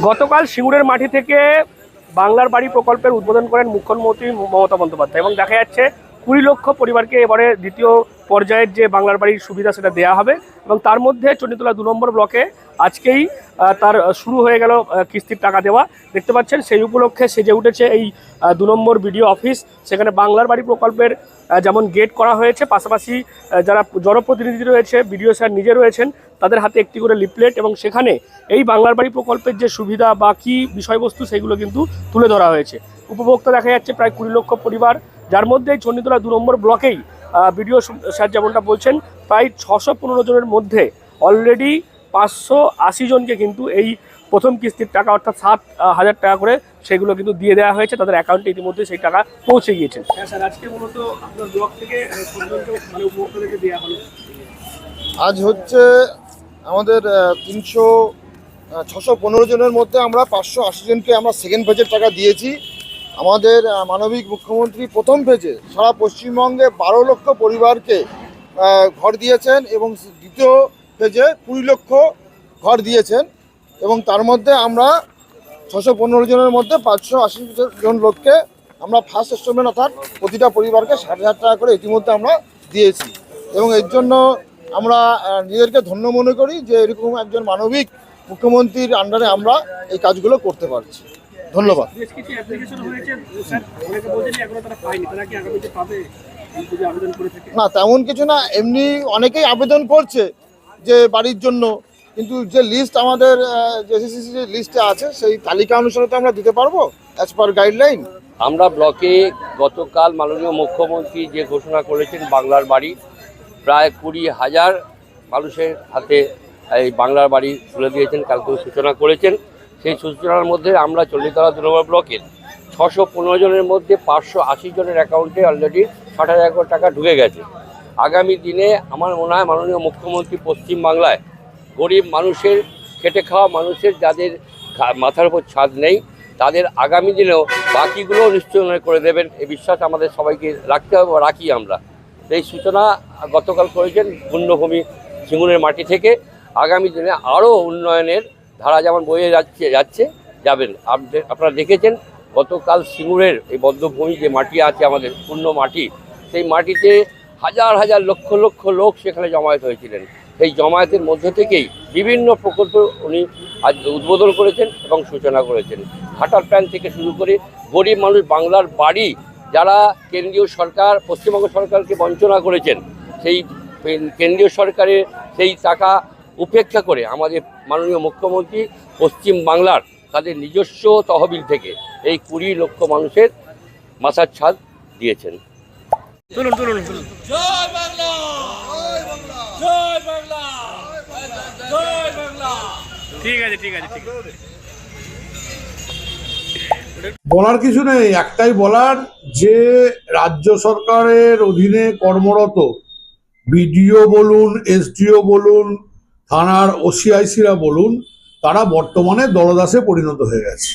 গতকাল সিঙ্গুরের মাটি থেকে বাংলার বাড়ি প্রকল্পের উদ্বোধন করেন মুখ্যমন্ত্রী মমতা বন্দ্যোপাধ্যায় এবং দেখা যাচ্ছে কুড়ি লক্ষ পরিবারকে এবারে দ্বিতীয় পর্যায়ের যে বাংলার বাড়ির সুবিধা সেটা দেওয়া হবে এবং তার মধ্যে চণ্ডীতলা দু নম্বর ব্লকে আজকেই তার শুরু হয়ে গেল কিস্তির টাকা দেওয়া। দেখতে পাচ্ছেন, সেই উপলক্ষে সেজে উঠেছে এই দু নম্বর বিডিও অফিস। সেখানে বাংলার বাড়ি প্রকল্পের যেমন গেট করা হয়েছে, পাশাপাশি যারা জনপ্রতিনিধি রয়েছে, বিডিও স্যার নিজে রয়েছেন, তাদের হাতে একটি করে লিপলেট এবং সেখানে এই বাংলার বাড়ি প্রকল্পের যে সুবিধা বা কী বিষয়বস্তু, সেগুলো কিন্তু তুলে ধরা হয়েছে। উপভোক্তা দেখা যাচ্ছে প্রায় কুড়ি লক্ষ পরিবার যার মধ্যে এই চণ্ডীতলা দু নম্বর ব্লকেই বিডিও স্যার যেমনটা বলছেন প্রায় ছশো পনেরো জনের মধ্যে অলরেডি পাঁচশো আশি জনকে কিন্তু এই প্রথম কিস্তির টাকা অর্থাৎ সাত হাজার টাকা করে সেগুলো কিন্তু দিয়ে দেওয়া হয়েছে। তাদের অ্যাকাউন্টে ইতিমধ্যে সেই টাকা পৌঁছে গিয়েছে। হ্যাঁ স্যার আজকে মূলত আপনার ব্লক থেকে মানে উপভোক্তাদেরকে দেওয়া হলো? আজ হচ্ছে আমাদের তিনশো ছশো পনেরো জনের মধ্যে আমরা পাঁচশো আশি জনকে আমরা সেকেন্ড ফেজের টাকা দিয়েছি। আমাদের মানবিক মুখ্যমন্ত্রী প্রথম পেজে সারা পশ্চিমবঙ্গে বারো লক্ষ পরিবারকে ঘর দিয়েছেন এবং দ্বিতীয় পেজে কুড়ি লক্ষ ঘর দিয়েছেন এবং তার মধ্যে আমরা ছশো পনেরো জনের মধ্যে পাঁচশো আশি জন লোককে আমরা ফার্স্ট ইনস্টলমেন্ট অর্থাৎ প্রতিটা পরিবারকে ষাট হাজার টাকা করে ইতিমধ্যে আমরা দিয়েছি। এবং এর জন্য আমরা নিজেদেরকে ধন্য মনে করি যে এরকম একজন মানবিক মুখ্যমন্ত্রীর আন্ডারে আমরা এই কাজগুলো করতে পারছি। ধন্যবাদ। বেশ কিছু অ্যাপ্লিকেশন হয়েছে স্যার অনেকে বলছেন যে এখনও তারা পায়নি তারা কি আগামীতে পাবে? যদি আবেদন করে থাকে? না তেমন কিছু না এমনি অনেকেই আবেদন করছে যে বাড়ির জন্য কিন্তু যে লিস্ট আমাদের যে এসএসসি যে লিস্টে আছে সেই তালিকা অনুসারে তো আমরা দিতে পারব অ্যাজ পার গাইডলাইন আমরা ব্লকে গতকাল মাননীয় মুখ্যমন্ত্রী যে ঘোষণা করেছেন বাংলার বাড়ি প্রায় কুড়ি হাজার মানুষের হাতে এই বাংলার বাড়ি তুলে দিয়েছেন কালকেও সূচনা করেছেন। সেই সূচনার মধ্যে আমরা চল্লিতলা নম্বর ব্লকের ছশো পনেরো জনের মধ্যে পাঁচশো আশি জনের অ্যাকাউন্টে অলরেডি ষাট হাজার টাকা ঢুকে গেছে। আগামী দিনে আমার মনে হয় মাননীয় মুখ্যমন্ত্রী পশ্চিম বাংলায় গরিব মানুষের, খেটে খাওয়া মানুষের যাদের মাথার উপর ছাদ নেই, তাদের আগামী দিনেও বাকিগুলো নিশ্চয় করে দেবেন। এই বিশ্বাস আমাদের সবাইকে রাখতে হবে রাখি আমরা। এই সূচনা গতকাল করেছেন, পুণ্যভূমি সিঙ্গুরের মাটি থেকে। আগামী দিনে আরও উন্নয়নের ধারা যেমন বয়ে যাচ্ছে যাচ্ছে, যাবেন। আপনি- আপনারা দেখেছেন গতকাল সিঙ্গুরের এই বদ্ধভূমি যে মাটি আছে আমাদের পূর্ণ মাটি, সেই মাটিতে হাজার হাজার লক্ষ লক্ষ লোক সেখানে জমায়েত হয়েছিলেন। সেই জমায়েতের মধ্য থেকেই বিভিন্ন প্রকল্প উনি আজ উদ্বোধন করেছেন এবং সূচনা করেছেন। হাটার প্যান থেকে শুরু করে গরিব মানুষ, বাংলার বাড়ি যারা কেন্দ্রীয় সরকার, পশ্চিমবঙ্গ সরকারকে বঞ্চনা করেছেন, সেই কেন্দ্রীয় সরকারের সেই টাকা উপেক্ষা করে আমাদের মাননীয় মুখ্যমন্ত্রী পশ্চিম বাংলার তাদের নিজস্ব তহবিল থেকে এই কুড়ি লক্ষ মানুষের মাথার ছাদ দিয়েছেন। তুলুন তুলুন তুলুন। জয় বাংলা! জয় বাংলা! জয় বাংলা! ঠিক আছে ঠিক আছে ঠিক আছে। বলার কিছু নেই একটাই বলার যে রাজ্য সরকারের অধীনে কর্মরত বিডিও বলুন এসডিও বলুন থানার ওসিআইসিরা বলুন, তারা বর্তমানে দলদাসে পরিণত হয়ে গেছে।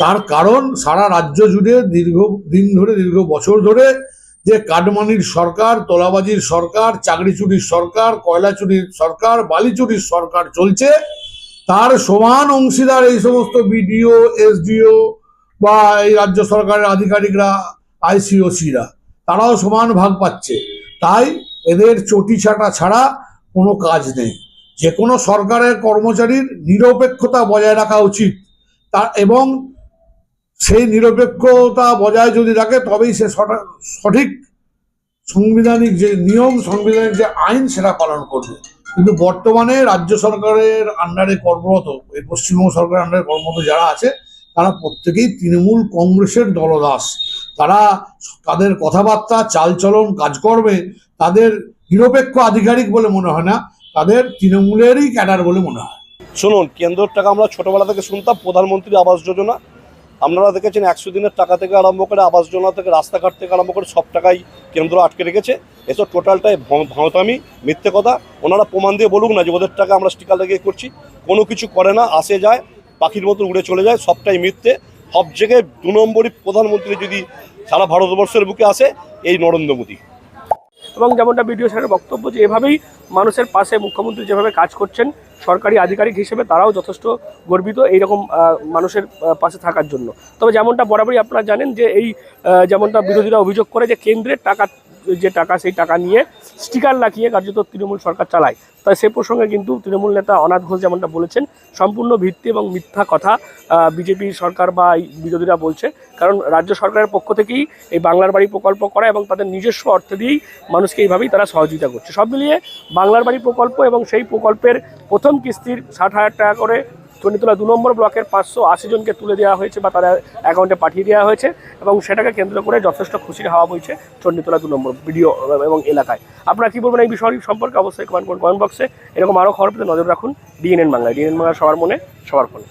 তার কারণ সারা রাজ্য জুড়ে দীর্ঘ, দিন ধরে, দীর্ঘ বছর ধরে যে কাটমানির সরকার, তোলাবাজির সরকার চাকরি চুরির সরকার কয়লা চুরির সরকার বালি চুরির সরকার চলছে, তার সমান অংশীদার এই সমস্ত বিডিও, এসডিও বা এই রাজ্য সরকারের আধিকারিকরা, আইসিওসিরা, তারাও সমান ভাগ পাচ্ছে। তাই এদের চটি ছাটা ছাড়া কোনো কাজ নেই। যে কোনো সরকারের কর্মচারীর নিরপেক্ষতা বজায় রাখা উচিত। তা এবং সেই নিরপেক্ষতা বজায় যদি রাখে, তবেই সে সঠা- সঠিক সাংবিধানিক যে নিয়ম, সাংবিধানিক যে আইন, সেটা পালন করবে। কিন্তু বর্তমানে রাজ্য সরকারের আন্ডারে কর্মরত, এই পশ্চিমবঙ্গ সরকারের আন্ডারে কর্মরত যারা আছে, তারা প্রত্যেকেই তৃণমূল কংগ্রেসের দলদাস। তারা তাদের কথাবার্তা, চালচলন, কাজকর্মে তাদের নিরপেক্ষ আধিকারিক বলে মনে হয় না। তাদের তৃণমূলেরই ক্যাডার বলে মনে হয়। শুনুন, কেন্দ্রের টাকা আমরা ছোটবেলা থেকে শুনতাম, প্রধানমন্ত্রী আবাস যোজনা। আপনারা দেখেছেন একশো দিনের টাকা থেকে আরম্ভ করে, আবাস যোজনা থেকে রাস্তাঘাট থেকে আরম্ভ করে সব টাকাই কেন্দ্র আটকে রেখেছে। এসব টোটালটাই ভ- ভাঁওতামি, মিথ্যে কথা। ওনারা প্রমাণ দিয়ে বলুক না যে ওদের টাকা আমরা স্টিকার লাগিয়ে করছি। কোনো কিছু করে না, আসে যায়, পাখির মতো উড়ে চলে যায়, সবটাই মিথ্যে। সব জায়গায় দু নম্বরই প্রধানমন্ত্রী যদি সারা ভারতবর্ষের বুকে আসে, এই নরেন্দ্র মোদী। এবং যেমনটা বিডিও স্যারের বক্তব্য যে এভাবেই মানুষের পাশে মুখ্যমন্ত্রী যেভাবে কাজ করছেন, সরকারি আধিকারিক হিসেবে তারাও যথেষ্ট গর্বিত এইরকম মানুষের পাশে থাকার জন্য। তবে যেমনটা বরাবরই আপনারা জানেন যে এই যেমনটা বিরোধীরা অভিযোগ করে যে কেন্দ্রের টাকা যে টাকা, সেই টাকা নিয়ে স্টিকার লাগিয়ে কার্যত তৃণমূল সরকার চালায়। তাই সে প্রসঙ্গে কিন্তু তৃণমূল নেতা অনাথ ঘোষ যেমনটা বলেছেন, সম্পূর্ণ ভিত্তি এবং মিথ্যা কথা বিজেপি সরকার বা বিরোধীরা বলছে। কারণ রাজ্য সরকারের পক্ষ থেকেই এই বাংলার বাড়ি প্রকল্প করা এবং তাদের নিজস্ব অর্থ দিয়েই মানুষকে এইভাবেই তারা সহযোগিতা করছে। সব মিলিয়ে বাংলার বাড়ি প্রকল্প এবং সেই প্রকল্পের প্রথম কিস্তির ষাট হাজার টাকা করে চণ্ডীতলা দু নম্বর ব্লকের পাঁচশো আশি জনকে তুলে দেওয়া হয়েছে বা তাদের অ্যাকাউন্টে পাঠিয়ে দেওয়া হয়েছে এবং সেটাকে কেন্দ্র করে যথেষ্ট খুশির হাওয়া বইছে চণ্ডীতলা দু নম্বর ভিডিও এবং এলাকায়। আপনারা কী বলবেন এই বিষয় সম্পর্কে? অবশ্যই কমেন্ট করুন কমেন্ট বক্সে এরকম আরও খবর পেতে নজর রাখুন। ডিএনএন বাংলায় ডিএনএন বাংলা সবার মনে, সবার ফোনে।